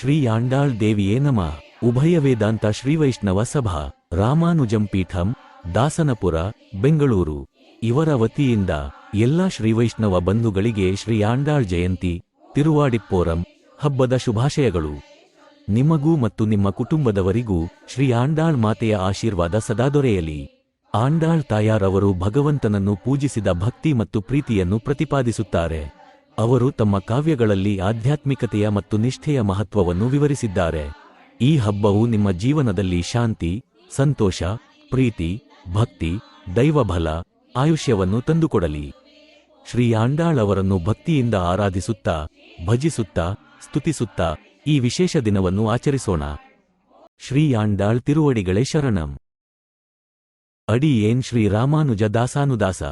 ಶ್ರೀ ಯಾಂಡಾಳ್ ದೇವಿಯೇ ನಮ. ಉಭಯ ವೇದಾಂತ ಶ್ರೀ ವೈಷ್ಣವ ಸಭಾ. ರಾಮಾನುಜಂ ಪೀಠಂ, ದಾಸನಪುರ, ಬೆಂಗಳೂರು. ಇವರ ವತಿಯಿಂದ ಎಲ್ಲಾ ಶ್ರೀವೈಷ್ಣವ ಬಂಧುಗಳಿಗೆ ಶ್ರೀ ಯಾಂಡಾಳ್ ಜಯಂತಿ, ತಿರುವಾಡಿಪ್ಪೋರಂ, ಹಬ್ಬದ ಶುಭಾಶಯಗಳು. ನಿಮಗೂ ಮತ್ತು ನಿಮ್ಮ ಕುಟುಂಬದವರಿಗೂ ಶ್ರೀ ಆಂಡಾಳ್ ಮಾತೆಯ ಆಶೀರ್ವಾದ ಸದಾ ದೊರೆಯಲಿ. ಆಂಡಾಳ್ ತಾಯಾರವರು ಭಗವಂತನನ್ನು ಪೂಜಿಸಿದ ಭಕ್ತಿ ಮತ್ತು ಪ್ರೀತಿಯನ್ನು ಪ್ರತಿಪಾದಿಸುತ್ತಾರೆ. ಅವರು ತಮ್ಮ ಕಾವ್ಯಗಳಲ್ಲಿ ಆಧ್ಯಾತ್ಮಿಕತೆಯ ಮತ್ತು ನಿಷ್ಠೆಯ ಮಹತ್ವವನ್ನು ವಿವರಿಸಿದ್ದಾರೆ. ಈ ಹಬ್ಬವು ನಿಮ್ಮ ಜೀವನದಲ್ಲಿ ಶಾಂತಿ, ಸಂತೋಷ, ಪ್ರೀತಿ, ಭಕ್ತಿ, ದೈವಬಲ, ಆಯುಷ್ಯವನ್ನು ತಂದುಕೊಡಲಿ. ಶ್ರೀ ಆಂಡಾಳ್ ಅವರನ್ನು ಭಕ್ತಿಯಿಂದ ಆರಾಧಿಸುತ್ತಾ, ಭಜಿಸುತ್ತಾ, ಸ್ತುತಿಸುತ್ತಾ ಈ ವಿಶೇಷ ದಿನವನ್ನು ಆಚರಿಸೋಣ. ಶ್ರೀ ಆಂಡಾಳ್ ತಿರುವಡಿಗಳೇ ಶರಣಂ. ಅಡಿಯೇನ್ ಶ್ರೀ ರಾಮಾನುಜ ದಾಸಾನುದಾಸ.